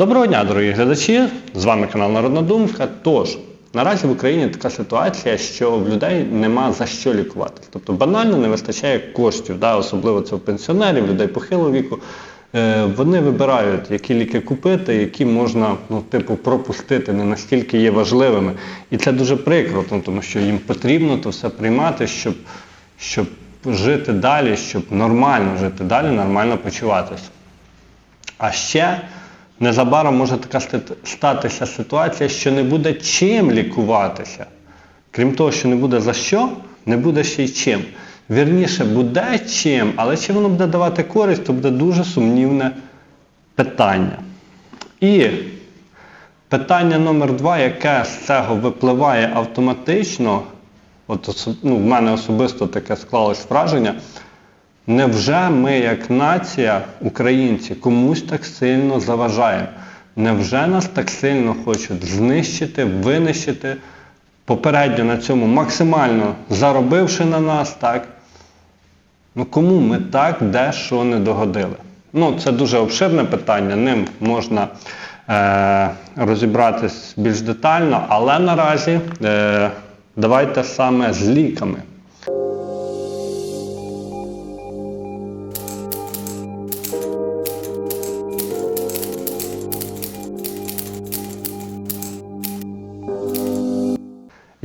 Доброго дня, дорогі глядачі! З вами канал Народна Думка. Тож, наразі в Україні така ситуація, що в людей нема за що лікуватися. Тобто банально не вистачає коштів, да, особливо це у пенсіонерів, людей похилого віку. Е, вони вибирають, які ліки купити, які можна ну, типу, пропустити, не настільки є важливими. І це дуже прикро, ну, тому що їм потрібно то все приймати, щоб, щоб жити далі, щоб нормально жити далі, нормально почуватися. А ще незабаром може така статися ситуація, що не буде чим лікуватися. Крім того, що не буде за що, не буде ще й чим. Вірніше, буде чим, але чи воно буде давати користь, то буде дуже сумнівне питання. І питання номер два, яке з цього випливає автоматично, от ну, в мене особисто таке склалось враження. Невже ми, як нація, українці, комусь так сильно заважаємо? Невже нас так сильно хочуть знищити, винищити, попередньо на цьому максимально заробивши на нас, так? Ну кому ми так дещо не догодили? Ну, це дуже обширне питання, ним можна е, розібратись більш детально, але наразі е, давайте саме з ліками.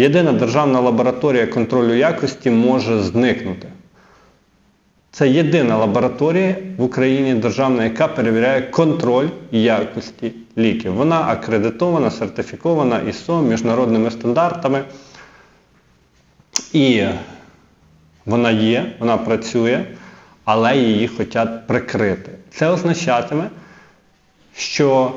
Єдина державна лабораторія контролю якості може зникнути. Це єдина лабораторія в Україні державна, яка перевіряє контроль якості ліків. Вона акредитована, сертифікована ІСО міжнародними стандартами. І вона є, вона працює, але її хочуть прикрити. Це означатиме, що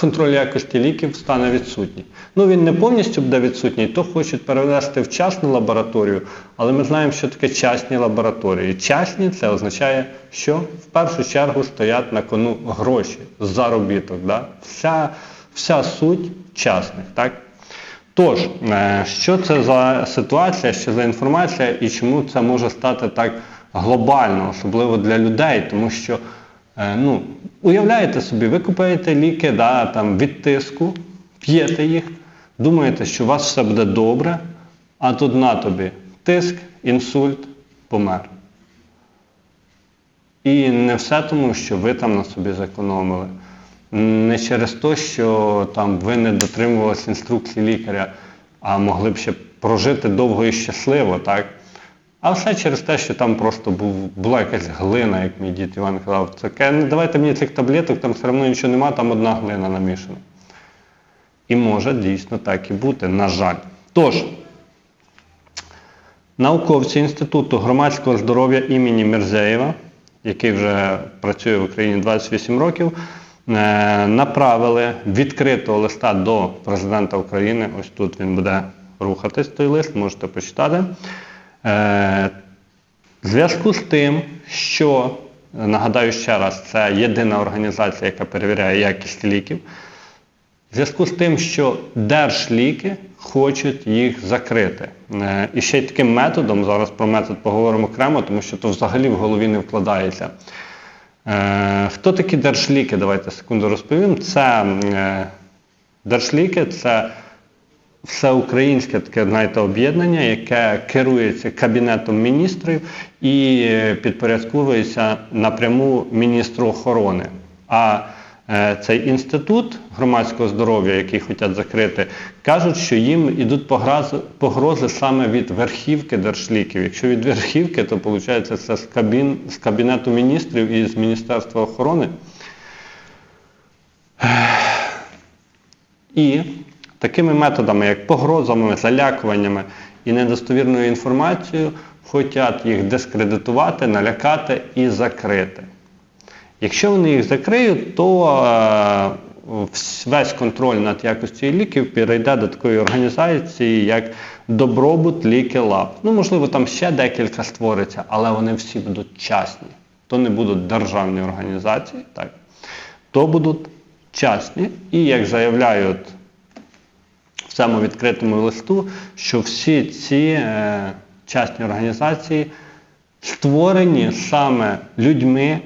контроль якості ліків стане відсутній. Ну він не повністю буде відсутній, то хочуть перевести в частну лабораторію, але ми знаємо, що таке частні лабораторії. Частні це означає, що в першу чергу стоять на кону гроші, заробіток. Да? Вся, вся суть частних. Так? Тож, е, що це за ситуація, що за інформація і чому це може стати так глобально, особливо для людей, тому що ну, уявляєте собі, ви купуєте ліки да, там, від тиску, п'єте їх, думаєте, що у вас все буде добре, а тут на тобі тиск, інсульт, помер. І не все тому, що ви там на собі зекономили. Не через те, що там ви не дотримувалися інструкцій лікаря, а могли б ще прожити довго і щасливо, так? А все через те, що там просто був, була якась глина, як мій дід Іван казав. Каже, не давайте мені цих таблеток, там все одно нічого нема, там одна глина намішана. І може дійсно так і бути, на жаль. Тож, науковці Інституту громадського здоров'я імені Мірзеєва, який вже працює в Україні 28 років, е, направили відкритого листа до президента України. Ось тут він буде рухатись, той лист, можете почитати. Е, В зв'язку з тим, що, нагадаю ще раз, це єдина організація, яка перевіряє якість ліків. В зв'язку з тим, що держліки хочуть їх закрити. Е, І ще й таким методом, зараз про метод поговоримо окремо, тому що то взагалі в голові не вкладається. Е, Хто такі держліки? Давайте секунду розповім. Це держліки це всеукраїнське таке знаєте, об'єднання, яке керується Кабінетом міністрів і е, підпорядковується напряму міністру охорони. А е, цей інститут громадського здоров'я, який хочуть закрити, кажуть, що їм йдуть погрози, погрози саме від верхівки держліків. Якщо від верхівки, то виходить це з, кабін, з Кабінету міністрів і з Міністерства охорони. І такими методами, як погрозами, залякуваннями і недостовірною інформацією, хочуть їх дискредитувати, налякати і закрити. Якщо вони їх закриють, то е, весь контроль над якістю ліків перейде до такої організації, як Добробут Ліки Лаб. Ну, можливо, там ще декілька створиться, але вони всі будуть частні. То не будуть державні організації, так? то будуть частні. І як заявляють в цьому відкритому листу, що всі ці е, частні організації створені саме людьми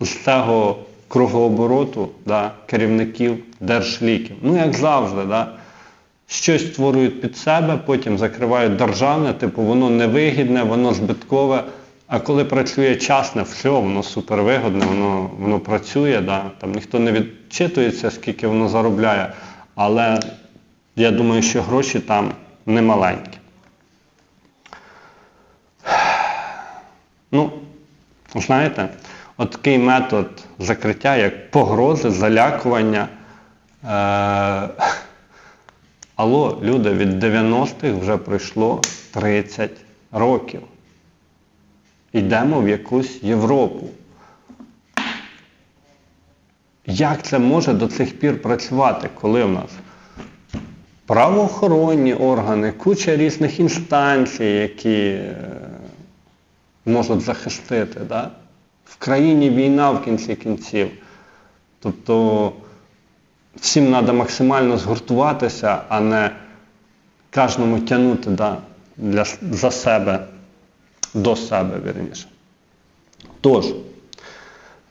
з цього кругообороту да, керівників держліків. Ну, як завжди, да, щось створюють під себе, потім закривають державне, типу воно невигідне, воно збиткове. А коли працює часне, все, воно супервигодне, воно, воно працює, да, там ніхто не відчитується, скільки воно заробляє. Але я думаю, що гроші там не маленькі. Ну, знаєте, от такий метод закриття, як погрози, залякування. Е- Алло, люди, від 90-х вже пройшло 30 років. Йдемо в якусь Європу. Як це може до цих пір працювати, коли в нас правоохоронні органи, куча різних інстанцій, які е, можуть захистити. Да? В країні війна в кінці кінців. Тобто всім треба максимально згуртуватися, а не кожному тягнути да, для, за себе, до себе, вірніше. Тож,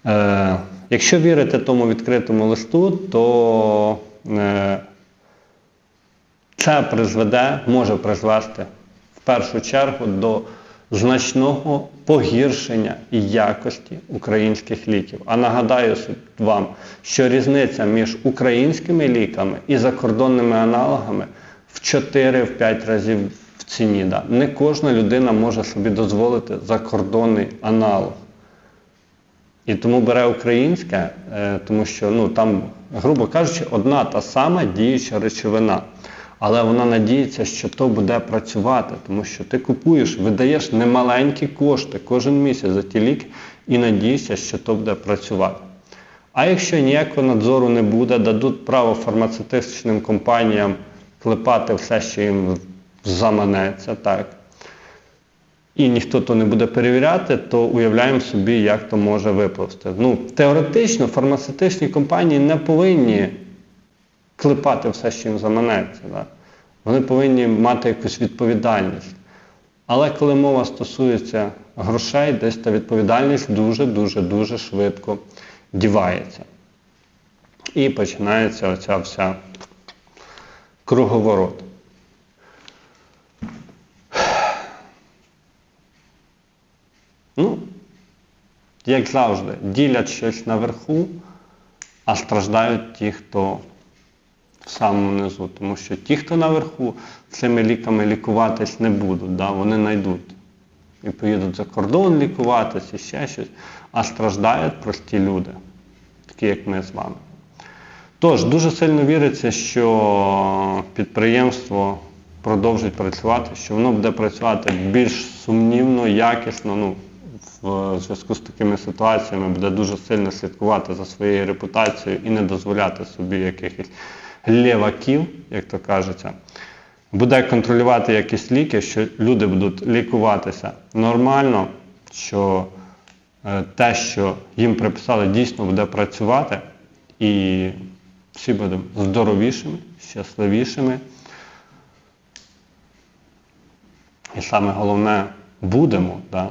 е, якщо вірити тому відкритому листу, то е, це призведе, може призвести в першу чергу до значного погіршення якості українських ліків. А нагадаю вам, що різниця між українськими ліками і закордонними аналогами в 4-5 разів в ціні. Да. Не кожна людина може собі дозволити закордонний аналог. І тому бере українське, е, тому що ну, там, грубо кажучи, одна та сама діюча речовина. Але вона надіється, що то буде працювати, тому що ти купуєш, видаєш немаленькі кошти кожен місяць за ті ліки і надієшся, що то буде працювати. А якщо ніякого надзору не буде, дадуть право фармацевтичним компаніям клепати все, що їм заманеться, так, і ніхто то не буде перевіряти, то уявляємо собі, як то може випливти. Ну, Теоретично фармацевтичні компанії не повинні клепати все, що їм заманеться. Да? Вони повинні мати якусь відповідальність. Але коли мова стосується грошей, десь та відповідальність дуже-дуже-дуже швидко дівається. І починається оця вся круговорот. Ну, як завжди, ділять щось наверху, а страждають ті, хто в самому низу. Тому що ті, хто наверху, цими ліками лікуватись не будуть, да? вони знайдуть. І поїдуть за кордон лікуватись і ще щось, а страждають прості люди, такі як ми з вами. Тож, дуже сильно віриться, що підприємство продовжить працювати, що воно буде працювати більш сумнівно, якісно. ну, в зв'язку з такими ситуаціями буде дуже сильно слідкувати за своєю репутацією і не дозволяти собі якихось лєваків, як то кажеться, буде контролювати якісь ліки, що люди будуть лікуватися нормально, що е, те, що їм приписали, дійсно буде працювати, і всі будемо здоровішими, щасливішими. І саме головне будемо. Да?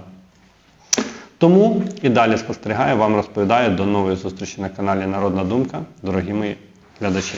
Тому і далі спостерігаю, вам розповідаю. До нової зустрічі на каналі Народна Думка, дорогі мої глядачі.